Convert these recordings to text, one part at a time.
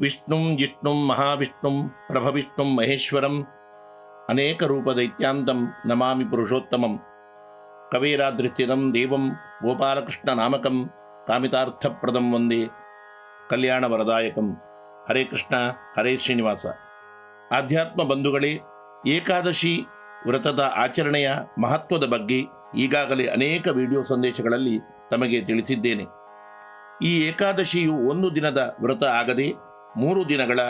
ವಿಷ್ಣುಂ ಜಿಷ್ಣುಂ ಮಹಾವಿಷ್ಣುಂ ಪ್ರಭವಿಷ್ಣುಂ ಮಹೇಶ್ವರಂ ಅನೇಕ ರೂಪದೈತ್ಯಾಂತಂ ನಮಾಮಿ ಪುರುಷೋತ್ತಮಂ ಕವೇರಾದೃಸ್ಥಿತಂ ದೇವಂ ಗೋಪಾಲಕೃಷ್ಣ ನಾಮಕಂ ಕಾಮಿತಾರ್ಥಪ್ರದಂ ಒಂದೇ ಕಲ್ಯಾಣ ವರದಾಯಕಂ. ಹರೇ ಕೃಷ್ಣ, ಹರೇ ಶ್ರೀನಿವಾಸ. ಆಧ್ಯಾತ್ಮ ಬಂಧುಗಳೇ, ಏಕಾದಶಿ ವ್ರತದ ಆಚರಣೆಯ ಮಹತ್ವದ ಬಗ್ಗೆ ಈಗಾಗಲೇ ಅನೇಕ ವಿಡಿಯೋ ಸಂದೇಶಗಳಲ್ಲಿ ತಮಗೆ ತಿಳಿಸಿದ್ದೇನೆ. ಈ ಏಕಾದಶಿಯು ಒಂದು ದಿನದ ವ್ರತ ಆಗದೆ ಮೂರು ದಿನಗಳ,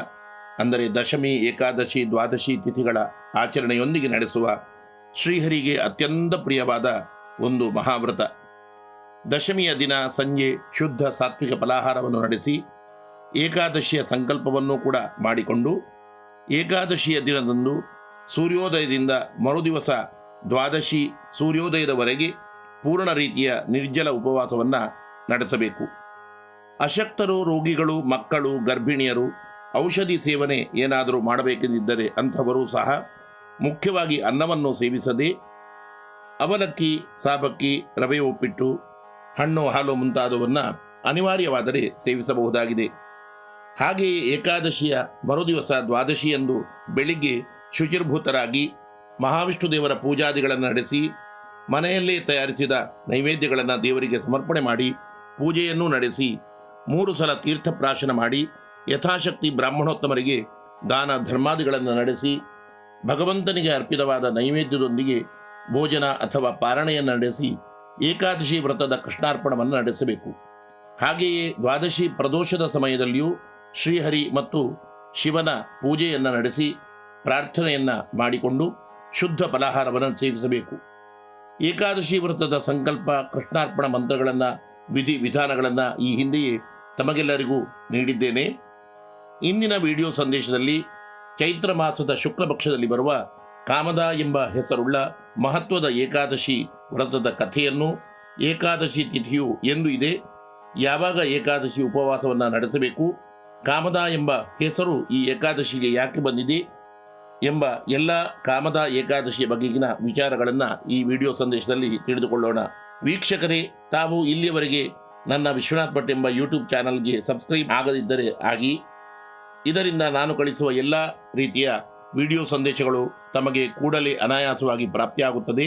ಅಂದರೆ ದಶಮಿ, ಏಕಾದಶಿ, ದ್ವಾದಶಿ ತಿಥಿಗಳ ಆಚರಣೆಯೊಂದಿಗೆ ನಡೆಸುವ ಶ್ರೀಹರಿಗೆ ಅತ್ಯಂತ ಪ್ರಿಯವಾದ ಒಂದು ಮಹಾವ್ರತ. ದಶಮಿಯ ದಿನ ಸಂಜೆ ಶುದ್ಧ ಸಾತ್ವಿಕ ಫಲಾಹಾರವನ್ನು ನಡೆಸಿ, ಏಕಾದಶಿಯ ಸಂಕಲ್ಪವನ್ನು ಕೂಡ ಮಾಡಿಕೊಂಡು, ಏಕಾದಶಿಯ ದಿನದಂದು ಸೂರ್ಯೋದಯದಿಂದ ಮರುದಿವಸ ದ್ವಾದಶಿ ಸೂರ್ಯೋದಯದವರೆಗೆ ಪೂರ್ಣ ರೀತಿಯ ನಿರ್ಜಲ ಉಪವಾಸವನ್ನು ನಡೆಸಬೇಕು. ಅಶಕ್ತರು, ರೋಗಿಗಳು, ಮಕ್ಕಳು, ಗರ್ಭಿಣಿಯರು, ಔಷಧಿ ಸೇವನೆ ಏನಾದರೂ ಮಾಡಬೇಕೆಂದಿದ್ದರೆ ಅಂಥವರು ಸಹ ಮುಖ್ಯವಾಗಿ ಅನ್ನವನ್ನು ಸೇವಿಸದೆ ಅವಲಕ್ಕಿ, ಸಾಬಕ್ಕಿ, ರವೆ ಉಪ್ಪಿಟ್ಟು, ಹಣ್ಣು, ಹಾಲು ಮುಂತಾದವನ್ನು ಅನಿವಾರ್ಯವಾದರೆ ಸೇವಿಸಬಹುದಾಗಿದೆ. ಹಾಗೆಯೇ ಏಕಾದಶಿಯ ಮರುದಿವಸ ದ್ವಾದಶಿಯಂದು ಬೆಳಿಗ್ಗೆ ಶುಚಿರ್ಭೂತರಾಗಿ ಮಹಾವಿಷ್ಣು ದೇವರ ಪೂಜಾದಿಗಳನ್ನು ನಡೆಸಿ ಮನೆಯಲ್ಲೇ ತಯಾರಿಸಿದ ನೈವೇದ್ಯಗಳನ್ನು ದೇವರಿಗೆ ಸಮರ್ಪಣೆ ಮಾಡಿ ಪೂಜೆಯನ್ನು ನಡೆಸಿ ಮೂರು ಸಲ ತೀರ್ಥಪ್ರಾಶನ ಮಾಡಿ ಯಥಾಶಕ್ತಿ ಬ್ರಾಹ್ಮಣೋತ್ತಮರಿಗೆ ದಾನ ಧರ್ಮಾದಿಗಳನ್ನು ನಡೆಸಿ ಭಗವಂತನಿಗೆ ಅರ್ಪಿತವಾದ ನೈವೇದ್ಯದೊಂದಿಗೆ ಭೋಜನ ಅಥವಾ ಪಾರಣೆಯನ್ನು ನಡೆಸಿ ಏಕಾದಶಿ ವ್ರತದ ಕೃಷ್ಣಾರ್ಪಣವನ್ನು ನಡೆಸಬೇಕು. ಹಾಗೆಯೇ ದ್ವಾದಶಿ ಪ್ರದೋಷದ ಸಮಯದಲ್ಲಿಯೂ ಶ್ರೀಹರಿ ಮತ್ತು ಶಿವನ ಪೂಜೆಯನ್ನು ನಡೆಸಿ ಪ್ರಾರ್ಥನೆಯನ್ನು ಮಾಡಿಕೊಂಡು ಶುದ್ಧ ಫಲಾಹಾರವನ್ನು ಸೇವಿಸಬೇಕು. ಏಕಾದಶಿ ವ್ರತದ ಸಂಕಲ್ಪ, ಕೃಷ್ಣಾರ್ಪಣ ಮಂತ್ರಗಳನ್ನು, ವಿಧಿ ವಿಧಾನಗಳನ್ನು ಈ ಹಿಂದೆಯೇ ತಮಗೆಲ್ಲರಿಗೂ ನೀಡಿದ್ದೇನೆ. ಇಂದಿನ ವಿಡಿಯೋ ಸಂದೇಶದಲ್ಲಿ ಚೈತ್ರ ಮಾಸದ ಶುಕ್ಲ ಪಕ್ಷದಲ್ಲಿ ಬರುವ ಕಾಮದ ಎಂಬ ಹೆಸರುಳ್ಳ ಮಹತ್ವದ ಏಕಾದಶಿ ವ್ರತದ ಕಥೆಯನ್ನು, ಏಕಾದಶಿ ತಿಥಿಯು ಎಂದು ಇದೆ. ಯಾವಾಗ ಏಕಾದಶಿ ಉಪವಾಸವನ್ನು ನಡೆಸಬೇಕು, ಕಾಮದ ಎಂಬ ಹೆಸರು ಈ ಏಕಾದಶಿಗೆ ಯಾಕೆ ಬಂದಿದೆ ಎಂಬ ಎಲ್ಲ ಕಾಮದ ಏಕಾದಶಿಯ ಬಗೆಗಿನ ವಿಚಾರಗಳನ್ನು ಈ ವಿಡಿಯೋ ಸಂದೇಶದಲ್ಲಿ ತಿಳಿದುಕೊಳ್ಳೋಣ. ವೀಕ್ಷಕರೇ, ತಾವು ಇಲ್ಲಿಯವರೆಗೆ ನನ್ನ ವಿಶ್ವನಾಥ್ ಭಟ್ ಎಂಬ ಯೂಟ್ಯೂಬ್ ಚಾನಲ್ಗೆ ಸಬ್ಸ್ಕ್ರೈಬ್ ಆಗದಿದ್ದರೆ ಆಗಿ, ಇದರಿಂದ ನಾನು ಕಳಿಸುವ ಎಲ್ಲ ರೀತಿಯ ವಿಡಿಯೋ ಸಂದೇಶಗಳು ತಮಗೆ ಕೂಡಲೇ ಅನಾಯಾಸವಾಗಿ ಪ್ರಾಪ್ತಿಯಾಗುತ್ತದೆ.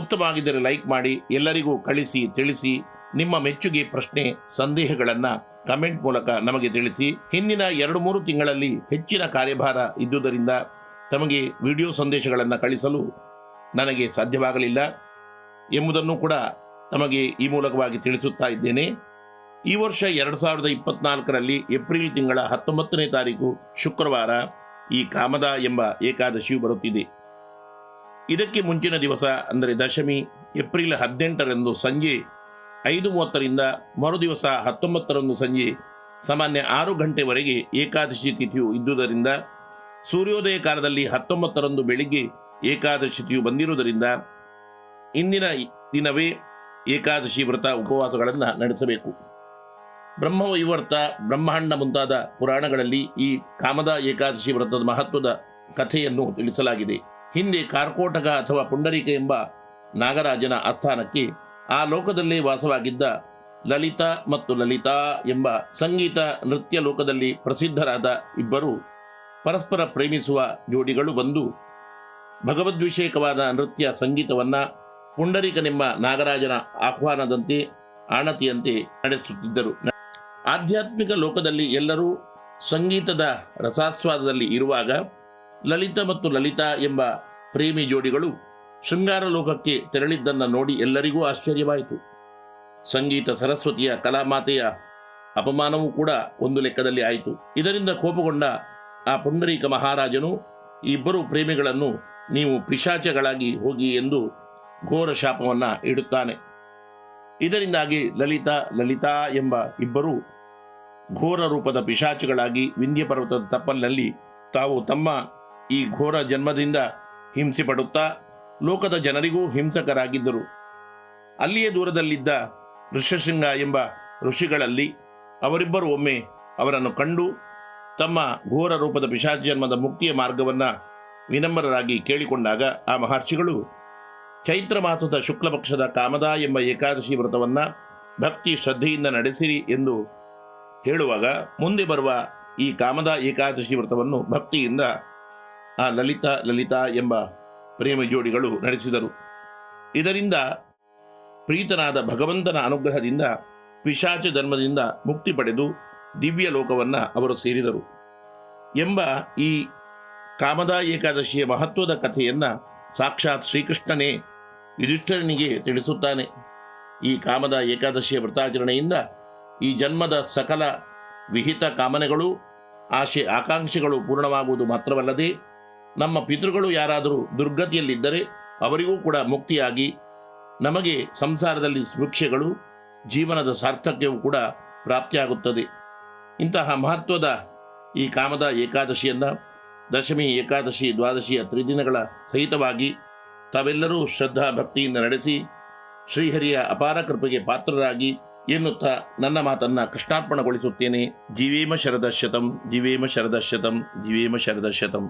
ಉತ್ತಮವಾಗಿದ್ದರೆ ಲೈಕ್ ಮಾಡಿ, ಎಲ್ಲರಿಗೂ ಕಳಿಸಿ, ತಿಳಿಸಿ, ನಿಮ್ಮ ಮೆಚ್ಚುಗೆ ಪ್ರಶ್ನೆ, ಸಂದೇಹಗಳನ್ನು ಕಮೆಂಟ್ ಮೂಲಕ ನಮಗೆ ತಿಳಿಸಿ. ಹಿಂದಿನ ಎರಡು ಮೂರು ತಿಂಗಳಲ್ಲಿ ಹೆಚ್ಚಿನ ಕಾರ್ಯಭಾರ ಇದ್ದುದರಿಂದ ತಮಗೆ ವಿಡಿಯೋ ಸಂದೇಶಗಳನ್ನು ಕಳಿಸಲು ನನಗೆ ಸಾಧ್ಯವಾಗಲಿಲ್ಲ. ಎಂಬುದನ್ನು ಕೂಡ ತಮಗೆ ಈ ಮೂಲಕವಾಗಿ ತಿಳಿಸುತ್ತಾ ಇದ್ದೇನೆ. ಈ ವರ್ಷ ಎರಡು ಸಾವಿರದ ಇಪ್ಪತ್ನಾಲ್ಕರಲ್ಲಿ ಏಪ್ರಿಲ್ ತಿಂಗಳ ಹತ್ತೊಂಬತ್ತನೇ ತಾರೀಕು ಶುಕ್ರವಾರ ಈ ಕಾಮದ ಎಂಬ ಏಕಾದಶಿಯು ಬರುತ್ತಿದೆ. ಇದಕ್ಕೆ ಮುಂಚಿನ ದಿವಸ ಅಂದರೆ ದಶಮಿ ಏಪ್ರಿಲ್ ಹದಿನೆಂಟರಂದು ಸಂಜೆ ಐದು ಮೂವತ್ತರಿಂದ ಮರುದಿವಸ ಹತ್ತೊಂಬತ್ತರಂದು ಸಂಜೆ ಸಾಮಾನ್ಯ ಆರು ಗಂಟೆವರೆಗೆ ಏಕಾದಶಿ ತಿಥಿಯು ಇದ್ದುದರಿಂದ ಸೂರ್ಯೋದಯ ಕಾಲದಲ್ಲಿ ಹತ್ತೊಂಬತ್ತರಂದು ಬೆಳಿಗ್ಗೆ ಏಕಾದಶಿ ತಿಥಿಯು ಬಂದಿರುವುದರಿಂದ ಇಂದಿನ ದಿನವೇ ಏಕಾದಶಿ ವ್ರತ ಉಪವಾಸಗಳನ್ನು ನಡೆಸಬೇಕು. ಬ್ರಹ್ಮವೈವರ್ತ ಬ್ರಹ್ಮಾಂಡ ಮುಂತಾದ ಪುರಾಣಗಳಲ್ಲಿ ಈ ಕಾಮದ ಏಕಾದಶಿ ವ್ರತದ ಮಹತ್ವದ ಕಥೆಯನ್ನು ತಿಳಿಸಲಾಗಿದೆ. ಹಿಂದೆ ಕಾರ್ಕೋಟಕ ಅಥವಾ ಪುಂಡರಿಕ ಎಂಬ ನಾಗರಾಜನ ಆಸ್ಥಾನಕ್ಕೆ ಆ ಲೋಕದಲ್ಲೇ ವಾಸವಾಗಿದ್ದ ಲಲಿತಾ ಮತ್ತು ಲಲಿತಾ ಎಂಬ ಸಂಗೀತ ನೃತ್ಯ ಲೋಕದಲ್ಲಿ ಪ್ರಸಿದ್ಧರಾದ ಇಬ್ಬರು ಪರಸ್ಪರ ಪ್ರೇಮಿಸುವ ಜೋಡಿಗಳು ಬಂದು ಭಗವದ್ವಿಷೇಕವಾದ ನೃತ್ಯ ಸಂಗೀತವನ್ನು ಪುಂಡರೀಕನೆಂಬ ನಾಗರಾಜನ ಆಹ್ವಾನದಂತೆ, ಆಣತಿಯಂತೆ ನಡೆಸುತ್ತಿದ್ದರು. ಆಧ್ಯಾತ್ಮಿಕ ಲೋಕದಲ್ಲಿ ಎಲ್ಲರೂ ಸಂಗೀತದ ರಸಾಸ್ವಾದದಲ್ಲಿ ಇರುವಾಗ ಲಲಿತ ಮತ್ತು ಲಲಿತಾ ಎಂಬ ಪ್ರೇಮಿ ಜೋಡಿಗಳು ಶೃಂಗಾರ ಲೋಕಕ್ಕೆ ತೆರಳಿದ್ದನ್ನು ನೋಡಿ ಎಲ್ಲರಿಗೂ ಆಶ್ಚರ್ಯವಾಯಿತು. ಸಂಗೀತ ಸರಸ್ವತಿಯ ಕಲಾಮಾತೆಯ ಅಪಮಾನವೂ ಕೂಡ ಒಂದು ಲೆಕ್ಕದಲ್ಲಿ ಆಯಿತು. ಇದರಿಂದ ಕೋಪಗೊಂಡ ಆ ಪುಂಡರೀಕ ಮಹಾರಾಜನು ಇಬ್ಬರು ಪ್ರೇಮಿಗಳನ್ನು ನೀವು ಪಿಶಾಚಗಳಾಗಿ ಹೋಗಿ ಎಂದು ಘೋರ ಶಾಪವನ್ನ ಇಡುತ್ತಾನೆ. ಇದರಿಂದಾಗಿ ಲಲಿತಾ ಲಲಿತಾ ಎಂಬ ಇಬ್ಬರು ಘೋರ ರೂಪದ ಪಿಶಾಚಿಗಳಾಗಿ ವಿಂಧ್ಯ ಪರ್ವತದ ತಪ್ಪಲಿನಲ್ಲಿ ತಾವು ತಮ್ಮ ಈ ಘೋರ ಜನ್ಮದಿಂದ ಹಿಂಸೆ ಪಡುತ್ತಾ, ಲೋಕದ ಜನರಿಗೂ ಹಿಂಸಕರಾಗಿದ್ದರು. ಅಲ್ಲಿಯೇ ದೂರದಲ್ಲಿದ್ದ ಋಷಶೃಂಗ ಎಂಬ ಋಷಿಗಳಲ್ಲಿ ಅವರಿಬ್ಬರು ಒಮ್ಮೆ ಅವರನ್ನು ಕಂಡು ತಮ್ಮ ಘೋರ ರೂಪದ ಪಿಶಾಚ ಜನ್ಮದ ಮುಕ್ತಿಯ ಮಾರ್ಗವನ್ನು ವಿನಮ್ರರಾಗಿ ಕೇಳಿಕೊಂಡಾಗ ಆ ಮಹರ್ಷಿಗಳು ಚೈತ್ರ ಮಾಸದ ಶುಕ್ಲಪಕ್ಷದ ಕಾಮದ ಎಂಬ ಏಕಾದಶಿ ವ್ರತವನ್ನು ಭಕ್ತಿ ಶ್ರದ್ಧೆಯಿಂದ ನಡೆಸಿರಿ ಎಂದು ಹೇಳುವಾಗ ಮುಂದೆ ಬರುವ ಈ ಕಾಮದ ಏಕಾದಶಿ ವ್ರತವನ್ನು ಭಕ್ತಿಯಿಂದ ಆ ಲಲಿತಾ ಲಲಿತಾ ಎಂಬ ಪ್ರೇಮ ಜೋಡಿಗಳು ನಡೆಸಿದರು. ಇದರಿಂದ ಪ್ರೀತನಾದ ಭಗವಂತನ ಅನುಗ್ರಹದಿಂದ ಪಿಶಾಚ ಧರ್ಮದಿಂದ ಮುಕ್ತಿ ಪಡೆದು ದಿವ್ಯ ಲೋಕವನ್ನು ಅವರು ಸೇರಿದರು. ಎಂಬ ಈ ಕಾಮದ ಏಕಾದಶಿಯ ಮಹತ್ವದ ಕಥೆಯನ್ನ ಸಾಕ್ಷಾತ್ ಶ್ರೀಕೃಷ್ಣನೇ ಯುಧಿಷ್ಠರನಿಗೆ ತಿಳಿಸುತ್ತಾನೆ. ಈ ಕಾಮದ ಏಕಾದಶಿಯ ವ್ರತಾಚರಣೆಯಿಂದ ಈ ಜನ್ಮದ ಸಕಲ ವಿಹಿತ ಕಾಮನೆಗಳು, ಆಶೆ ಆಕಾಂಕ್ಷೆಗಳು ಪೂರ್ಣವಾಗುವುದು ಮಾತ್ರವಲ್ಲದೆ ನಮ್ಮ ಪಿತೃಗಳು ಯಾರಾದರೂ ದುರ್ಗತಿಯಲ್ಲಿದ್ದರೆ ಅವರಿಗೂ ಕೂಡ ಮುಕ್ತಿಯಾಗಿ ನಮಗೆ ಸಂಸಾರದಲ್ಲಿ ಸುಭಿಕ್ಷೆಗಳು, ಜೀವನದ ಸಾರ್ಥಕ್ಯವೂ ಕೂಡ ಪ್ರಾಪ್ತಿಯಾಗುತ್ತದೆ. ಇಂತಹ ಮಹತ್ವದ ಈ ಕಾಮದ ಏಕಾದಶಿಯನ್ನ ದಶಮಿ, ಏಕಾದಶಿ ದ್ವಾದಶಿಯ ತ್ರಿದಿನಗಳ ಸಹಿತವಾಗಿ ತಾವೆಲ್ಲರೂ ಶ್ರದ್ಧಾ ಭಕ್ತಿಯಿಂದ ನಡೆಸಿ ಶ್ರೀಹರಿಯ ಅಪಾರ ಕೃಪೆಗೆ ಪಾತ್ರರಾಗಿ ಎನ್ನುತ್ತಾ ನನ್ನ ಮಾತನ್ನ ಕೃಷ್ಣಾರ್ಪಣಗೊಳಿಸುತ್ತೇನೆ. ಜೀವೇಮ ಶರದಶತಂ ಜೀವೇಮ ಶರದಶತಂ ಜೀವೇಮ ಶರದಶತಂ